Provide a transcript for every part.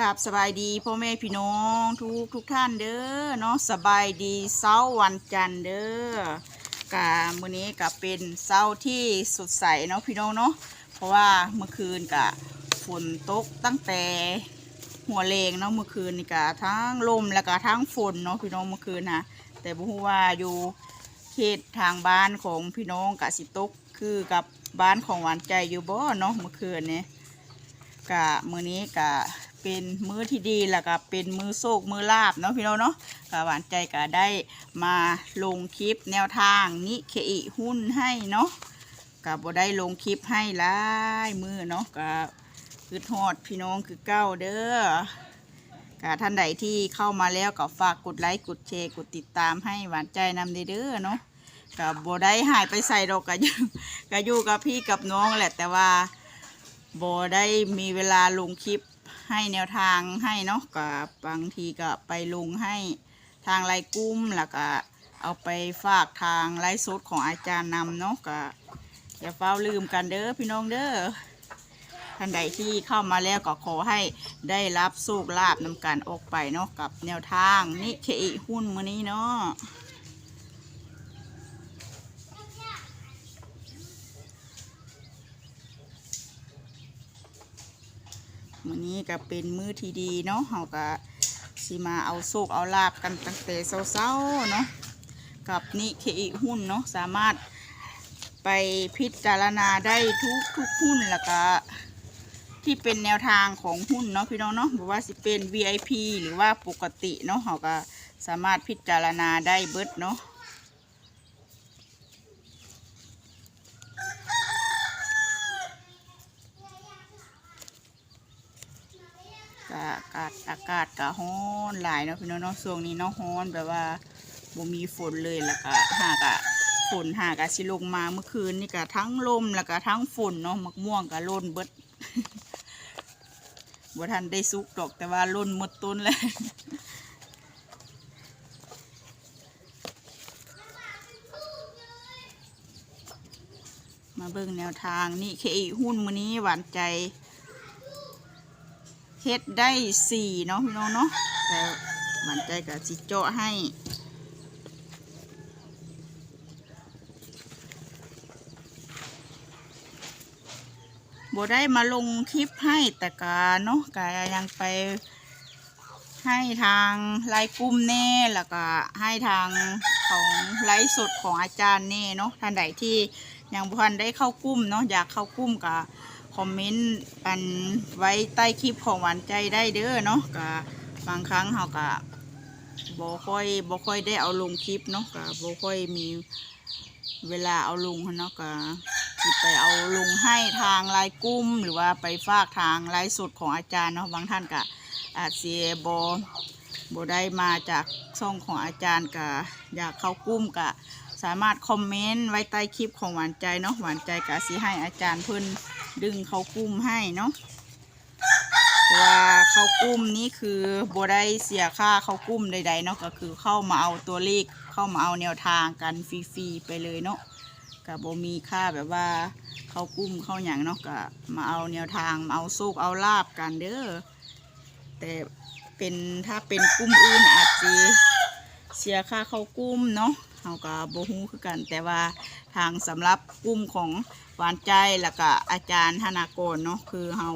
กับสบายดีพ่อแม่พี่น้องทุกทุกท่านเด้อเนาะสบายดีเช้าวันจันทร์เด้อกะมื้อนี้กะเป็นเช้าที่สดใสเนาะพี่น้องเนาะเพราะว่าเมื่อคืนกะฝนตกตั้งแต่หัวเลงเนาะเมื่อคืนนี่กะทั้งลมแล้วก็ทั้งฝนเนาะพี่น้องเมื่อคืนนะแต่บ่ฮู้ว่าอยู่เขตทางบ้านของพี่น้องกะสิตกคือกับบ้านของหวานใจอยู่บ่เนาะเมื่อคืนนี้กะมือนี้กะ เป็นมื้อที่ดีแล้วก็เป็นมือโศกมือลาบเนาะพี่น้องเนาะกะหวานใจกะได้มาลงคลิปแนวทางนิเคอิหุ้นให้เนาะกะบ่ได้ลงคลิปให้หลายมือเนาะกะคือทอดพี่น้องคือเก้าเด้อกะท่านใดที่เข้ามาแล้วก็ฝากกดไลค์กดแชร์กดติดตามให้หวานใจนำเด้อเนาะกะบ่ได้หายไปใส่ดอกกะยู่กะยู่กับพี่กับน้องแหละแต่ว่าบได้มีเวลาลงคลิป ให้แนวทางให้เนาะกับบางทีก็ไปลงให้ทางไลกุ้มแล้วก็เอาไปฝากทางไลฟ์สดของอาจารย์นำเนาะก็อย่าเฝ้าลืมกันเด้อพี่น้องเด้อท่านใดที่เข้ามาแล้วก็ขอให้ได้รับโชคลาภนำการออกไปเนาะกับแนวทางนิเคอิหุ้นมื้อนี้เนาะ มื้อนี้ก็เป็นมื้อที่ดีเนาะเฮาก็สิมาเอาโชคเอาลาบกันตั้งแต่เช้าๆเนาะกับนิเคอิหุ้นเนาะสามารถไปพิจารณาได้ทุกทุกหุ้นแล้วก็ที่เป็นแนวทางของหุ้นเนาะพี่น้องเนาะบอกว่าสิเป็น VIP หรือว่าปกติเนาะเฮาก็สามารถพิจารณาได้เบิดเนาะ ก็อากาศอากาศก็ร้อนหลายเนาะพี่น้องเนาะช่วงนี้เนาะร้อนแบบว่าบ่มีฝนเลยแล้วก็หากอะฝนหากอะสิลงมาเมื่อคืนนี่ก็ทั้งลมแล้วก็ทั้งฝนเนาะมะม่วงก็ล่นเบิดบ่ทันได้สุกดอกแต่ว่าล่นหมดต้นเลยมาเบิ่งแนวทางนี่เคอีหุ้นมือนี้หวานใจ เฮ็ดได้สี่เนาะพี่น้องเนาะแต่มันใจกับสิเจาะให้บได้มาลงคลิปให้แต่กาเนาะกายังไปให้ทางไลน์กลุ่มแน่แล้วก็ให้ทางของไลฟ์สดของอาจารย์แน่เนาะท่านใดที่ยังบ่ทันได้เข้ากลุ่มเนาะอยากเข้ากลุ่มก็ คอมเมนต์อันไว้ใต้คลิปของหวานใจได้เด้อเนาะก็บางครั้งเฮาก็บ่ค่อยบ่ค่อยได้เอาลงคลิปเนาะก็บ่ค่อยมีเวลาเอาลงเนาะก็สิไปเอาลงให้ทางไลน์กลุ่มหรือว่าไปฝากทางไลฟ์สดของอาจารย์เนาะบางท่านก็อาจเสียบอบได้มาจากช่องของอาจารย์ก็อยากเข้ากลุ่มก็สามารถคอมเมนต์ไว้ใต้คลิปของหวานใจเนาะหวานใจก็สิให้อาจารย์เพิ่น ดึงเขากลุ่มให้เนาะว่าเขากลุ่มนี้คือบได้เสียค่าเขากลุ่มใดๆเนาะก็คือเข้ามาเอาตัวเลขเข้ามาเอาแนวทางกันฟรีๆไปเลยเนาะกับโบมีค่าแบบว่าเขากุ้มเข้าอย่างเนาะก็มาเอาแนวทางมาเอาโซกเอาลาบกันเด้อแต่เป็นถ้าเป็นกุ้มอื่นอาจจะเสียค่าเขากุ้มเนาะเขาก็โบฮู้คือกันแต่ว่าทางสำหรับกุ้มของ หวานใจแล้วก็อาจารย์ธนากรเนาะคือเขา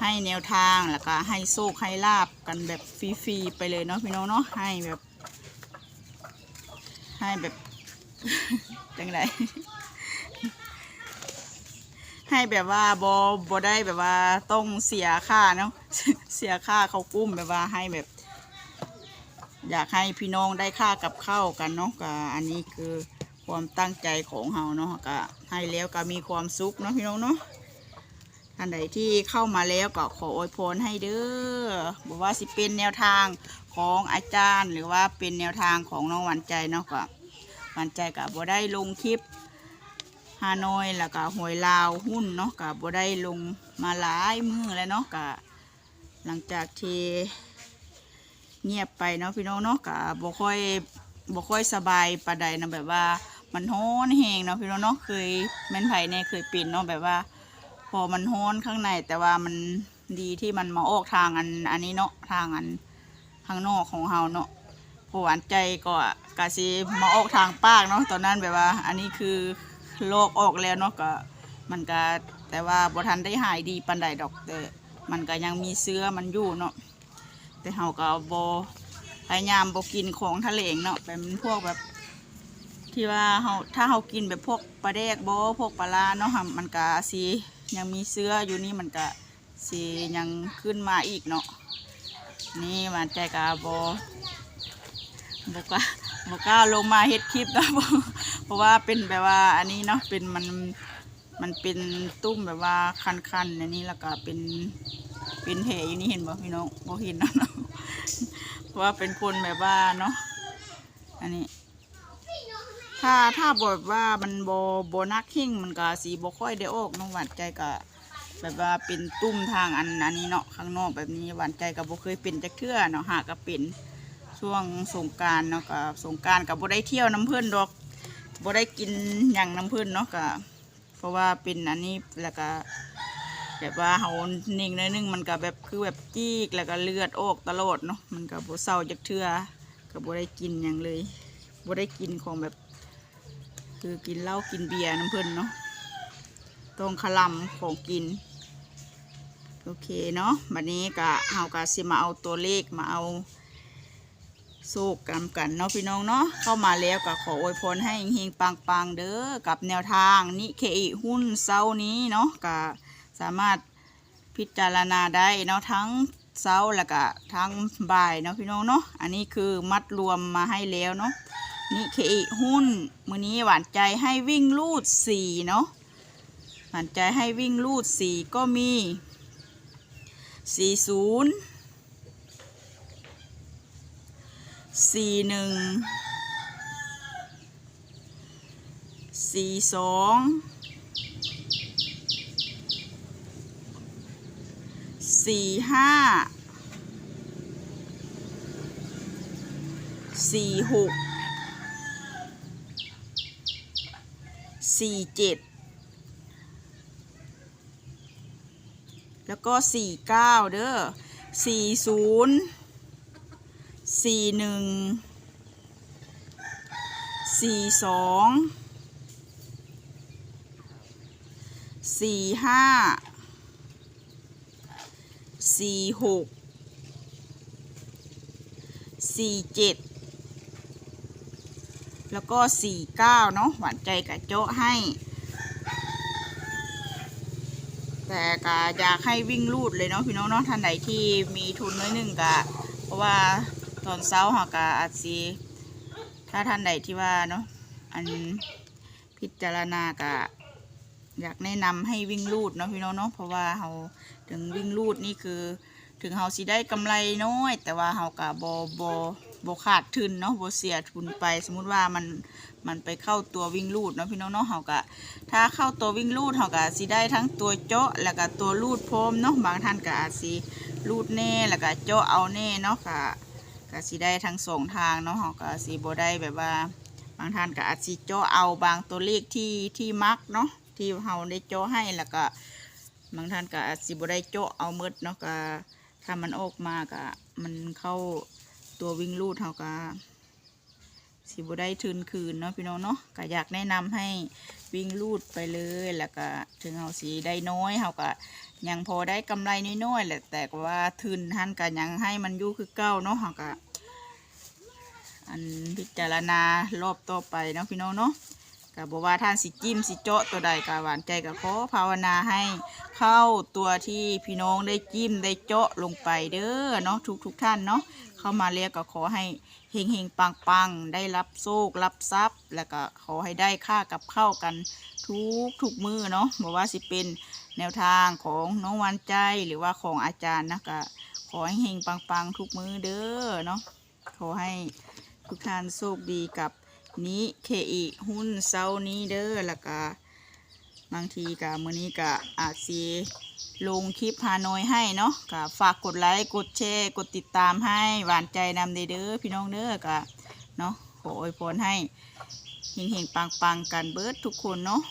ให้แนวทางแล้วก็ให้โซกให้ลาบกันแบบฟรีๆไปเลยเนาะพี่น้องเนาะให้แบบ ให้แบบจังไรให้แบบว่าบอบอได้แบบว่าต้องเสียค่าเนาะเสียค่าเขากุ้มแบบว่าให้แบบ อยากให้พี่น้องได้ค่ากับข้าวกันเนาะก็อันนี้คือ ความตั้งใจของเฮาเนาะก็ให้แล้วก็มีความสุขเนาะพี่น้องเนาะท่านใดที่เข้ามาแล้วก็ขออวยพรให้เด้อบอกว่าสิเป็นแนวทางของอาจารย์ หรือว่าเป็นแนวทางของน้องหวันใจเนาะก็หวันใจก็บ่ได้ลงคลิปฮานอยแล้วก็หวยลาวหุ้นเนาะกับบ่ได้ลงมาหลายมือแล้วเนาะกับหลังจากที่เงียบไปเนาะพี่น้องเนาะกับบ่ค่อยบ่ค่อยสบายปานใดนะแบบว่า มันฮ้อนแหงเนาะพี่น้องเนาะเคยแม่นไผในเคยเป็นเนาะแบบว่า พอมันฮ้อนข้างในแต่ว่ามันดีที่มันมาออกทางอันอันนี้เนาะทางอันทางนอกของเฮาเนาะพราะหวานใจก็กะสิมาออกทางปากเนาะตอนนั้นแบบว่า อันนี้คือโรคออกแล้วเนาะก็มันก็แต่ว่าบทันได้หายดีปานใดดอกแต่มันก็ยังมีเชื้อมันอยู่เนาะแต่เฮาก็บพยายามบกินของทะเลงเนาะเป็นพวกแบบ ที่ว่าเฮาถ้าเฮากินแบบพวกปลาแดกบ่พวกปลาลาเนาะค่ะมันก็สิยังมีเชื้ออยู่นี่มันก็สิยังขึ้นมาอีกเนาะนี่หวานใจกาบ่บ่กล้าบ่กล้าลงมาเฮ็ดคลิปนะเพราะเพราะว่าเป็นแบบว่าอันนี้เนาะเป็นมันมันเป็นตุ้มแบบว่าคันๆอันนี้แล้วก็เป็นเป็นแผลอยู่นี่เห็นบ่พี่น้องบ่เห็นเนาะเพราะว่าเป็นคนแบบว่าเนาะอันนี้ ถ้าถ้าบอกว่ามันโบโบนักขิงมันก็สีบค่อยได้ออกน้องหวานใจก็แบบว่าเป็นตุ้มทางอันอันนี้เนาะข้างนอกแบบนี้หวานใจก็บ่เคยเป็นจักเทื่อเนาะหากก็เป็นช่วงสงการเนาะก็สงการก็บ่ได้เที่ยวน้ำเพื่อนดอกโบได้กินหยังน้ำเพื่อนเนาะก็เพราะว่าเป็นอันนี้แล้วก็แบบว่าเฮานิ่งหนิดนึงมันก็แบบคือแบบจี้กแล้วก็เลือดออกตลอดเนาะมันก็บ่เศร้าจักเทื่อก็บ่ได้กินหยังเลยบ่ได้กินของแบบ คือกินเหล้ากินเบียร์น้ำเพิ่นเนาะต้องขลำของกิน โอเคเนาะบัดนี้ก็เฮาก็สิมาเอาตัวเลขมาเอาโซกกันกันเนาะพี่น้องเนาะเข้ามาแล้วก็ขออวยพรให้เฮงปังๆเด้อกับแนวทางนิเคอิหุ้นเซานี้เนาะก็สามารถพิจารณาได้เนาะทั้งเซาแล้วก็ทั้งบ่ายเนาะพี่น้องเนาะอันนี้คือมัดรวมมาให้แล้วเนาะ นิเคอิหุ้น มือนี้หวานใจให้วิ่งลูดสี่เนาะหวานใจให้วิ่งลูดสี่ก็มีสี่ศูนย์สี่หนึ่งสี่สองสี่ห้าสี่หก สี่เจ็ดแล้วก็สี่เก้าเด้อสี่ศูนย์สี่หนึ่งสี่สองสี่ห้าสี่หกสี่เจ็ด แล้วก็สี่เก้าเนาะหวานใจกับโจ๊ะให้ แต่ก็อยากให้วิ่งลูดเลยเนาะพี่น้องเนาะท่านไหนที่มีทุนน้อยหนึ่งกะ เพราะว่าตอนเช้าหากะอาจสีถ้าท่านใดที่ว่าเนาะอันพิจารณากะอยากแนะนำให้วิ่งลูดเนาะพี่น้องเนาะเพราะว่าเราถึงวิ่งลูดนี่คือ ถึงเฮาสิได้กำไรน้อย แต่ว่าเฮากะบ่บ่ บขาดทุนเนาะบเสียทุนไป สมมุติว่ามันมันไปเข้าตัววิ่งลูดเนาะพี่น้องเนาะเฮากะถ้าเข้าตัววิ่งลูดเฮากะสิได้ทั้งตัวเจาะแล้วก็ตัวลูดพรมเนาะบางท่านก็อาจสิลูดแน่แล้วก็เจาะเอาแน่เนาะค่ะก็สิได้ทั้งสองทางเนาะเฮาก็สิบ่ได้แบบว่า บางท่านก็อาจสิเจาะเอาบางตัวเลขที่ที่มักเนาะที่เฮาได้เจาะให้แล้วก็บางท่านก็อาจสิบ่ได้เจาะเอาหมดเนาะก็ถ้ามันออกมาก็มันเข้า ตัววิ่งลูดเฮาก็สิบได้ทืนคืนเนาะพี่น้องเนาะก็อยากแนะนำให้วิ่งลูดไปเลยแล้วก็ถึงเฮาสีได้น้อยเฮาก็ยังพอได้กำไรน้อยๆแหละแต่ว่าทืนท่านก็ยังให้มันยู่คือเก่าเนาะเฮาก็อันพิจารณารอบต่อไปเนาะพี่น้องเนาะ ก็บอกว่าท่านสิจิ้มสิเจาะตัวใดก็หวานใจก็ขอภาวนาให้เข้าตัวที่พี่น้องได้จิ้มได้เจาะลงไปเด้อเนาะทุกทุกท่านเนาะเข้ามาเรียกก็ขอให้เฮงเฮงปังปังได้รับโชครับทรัพย์ แล้วก็ขอให้ได้ค่ากับเข้ากันทุกทุกมือเนาะบอกว่าสิเป็นแนวทางของน้องวันใจหรือว่าของอาจารย์นะก็ขอให้เฮงปังปังทุกมือเด้อเนาะขอให้ทุกท่านโชคดีกับ นี้เคอีหุ้นเซานี้เด้อแล้วก็บางทีกะมื้อนี้กะอาซีลงคลิปฮานอยให้เนาะกะฝากกดไลค์กดแชร์กดติดตามให้หวานใจนำเด้อพี่น้องเด้อกะเนาะขออวยพรให้เฮงๆปังๆกันเบิร์ดทุกคนเนาะ